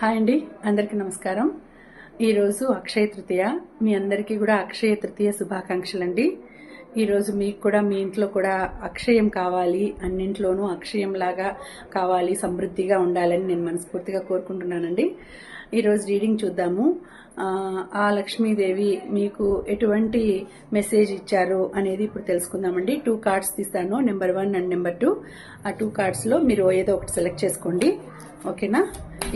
Hi అండి అందరికీ నమస్కారం. ఈరోజు అక్షయ తృతీయ. మీ అందరికీ కూడా అక్షయ తృతీయ శుభాకాంక్షలు అండి ఈరోజు మీకు కూడా మీ ఇంట్లో కూడా అక్షయం కావాలి అన్నింట్లోనూ అక్షయం లాగా కావాలి సమృద్ధిగా ఉండాలని నేను మనస్ఫూర్తిగా కోరుకుంటున్నానండి. ఈరోజు రీడింగ్ చూద్దాము. ఆ, ఆ లక్ష్మీదేవి మీకు ఎటువంటి మెసేజ్ ఇచ్చారు అనేది ఇప్పుడు తెలుసుకుందామండి. టూ కార్డ్స్ తీస్తాను. Number one and number two. ఆ టూ కార్డ్స్లో మీరు ఏదో ఒకటి సెలెక్ట్ చేసుకోండి. ఓకేనా?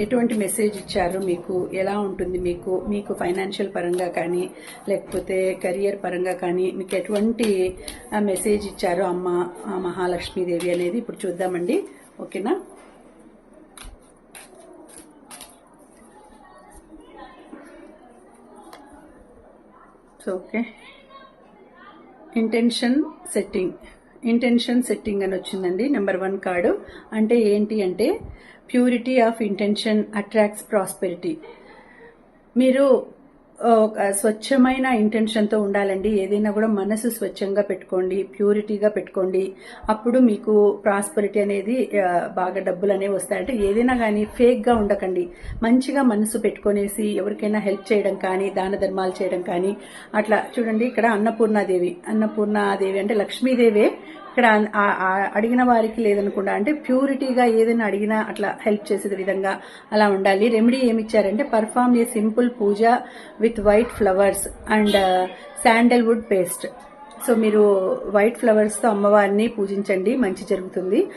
ఎటువంటి మెసేజ్ ఇచ్చారు? మీకు ఎలా ఉంటుంది? మీకు మీకు ఫైనాన్షియల్ పరంగా కానీ లేకపోతే కెరియర్ పరంగా కానీ మీకు ఎటువంటి మెసేజ్ ఇచ్చారు అమ్మ మహాలక్ష్మీదేవి అనేది? ఇప్పుడు చూద్దామండి. ఓకేనా? So okay intention setting intention setting అని వచ్చిందండి నెంబర్ వన్ కార్డు అంటే ఏంటి అంటే purity of intention attracts prosperity మీరు ఒక స్వచ్ఛమైన ఇంటెన్షన్తో ఉండాలండి. ఏదైనా కూడా మనసు స్వచ్ఛంగా పెట్టుకోండి ప్యూరిటీగా పెట్టుకోండి. అప్పుడు మీకు ప్రాస్పరిటీ అనేది బాగా డబ్బులు అనేవి వస్తాయి అంటే ఏదైనా కానీ ఫేక్గా ఉండకండి. మంచిగా మనసు పెట్టుకునేసి ఎవరికైనా హెల్ప్ చేయడం కానీ దాన ధర్మాలు చేయడం కానీ అట్లా చూడండి ఇక్కడ అన్నపూర్ణాదేవి. అన్నపూర్ణాదేవి అంటే లక్ష్మీదేవే ఇక్కడ అడిగిన వారికి లేదనుకుండా అంటే ప్యూరిటీగా ఏదైనా అడిగినా అట్లా హెల్ప్ చేసే విధంగా అలా ఉండాలి. రెమెడీ ఏమి ఇచ్చారంటే perform a simple puja with white flowers and sandalwood paste. So మీరు వైట్ ఫ్లవర్స్తో అమ్మవారిని పూజించండి మంచి జరుగుతుంది.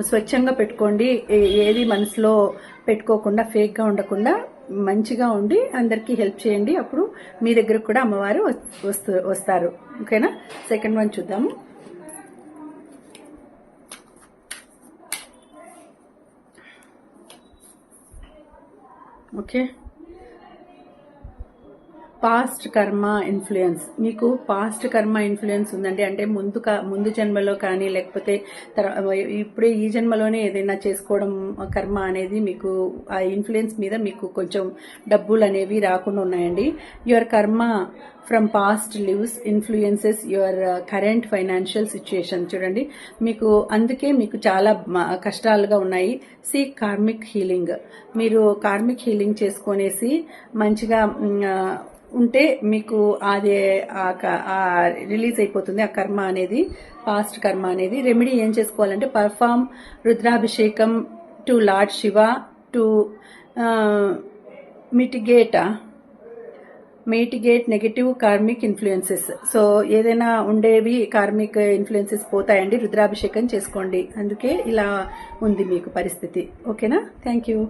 స్వచ్ఛంగా పెట్టుకోండి. ఏ- ఏది మనసులో పెట్టుకోకుండా ఫేక్గా ఉండకుండా మంచిగా ఉండి అందరికీ హెల్ప్ చేయండి. అప్పుడు మీ దగ్గరకు కూడా అమ్మవారు వస్తారు. ఓకేనా? సెకండ్ వన్ చూద్దాము. ఓకే పాస్ట్ కర్మ ఇన్ఫ్లుయెన్స్ మీకు పాస్ట్ కర్మ ఇన్ఫ్లుయెన్స్ ఉందండి. అంటే ముందు కా- ముందు జన్మలో కానీ లేకపోతే ఇప్పుడే ఈ జన్మలోనే ఏదైనా చేసుకోవడం కర్మ అనేది మీకు ఆ ఇన్ఫ్లుయెన్స్ మీద మీకు కొంచెం డబ్బులు అనేవి రాకుండా ఉన్నాయండి. Your karma from past lives influences your current financial situation చూడండి. మీకు అందుకే మీకు చాలా కష్టాలుగా ఉన్నాయి. సి కార్మిక్ హీలింగ్ మీరు కార్మిక్ హీలింగ్ చేసుకునేసి మంచిగా ఉంటే మీకు అది ఆ క- రిలీజ్ అయిపోతుంది ఆ కర్మ అనేది పాస్ట్ కర్మ అనేది. రెమెడీ ఏం చేసుకోవాలంటే perform Rudrabhishekam to lord Shiva to mitigate? Mitigate negative karmic influences. So ఏదైనా ఉండేవి కార్మిక్ ఇన్ఫ్లుయెన్సెస్ పోతాయండి రుద్రాభిషేకం చేసుకోండి. అందుకే ఇలా ఉంది మీకు పరిస్థితి. ఓకేనా? Thank you.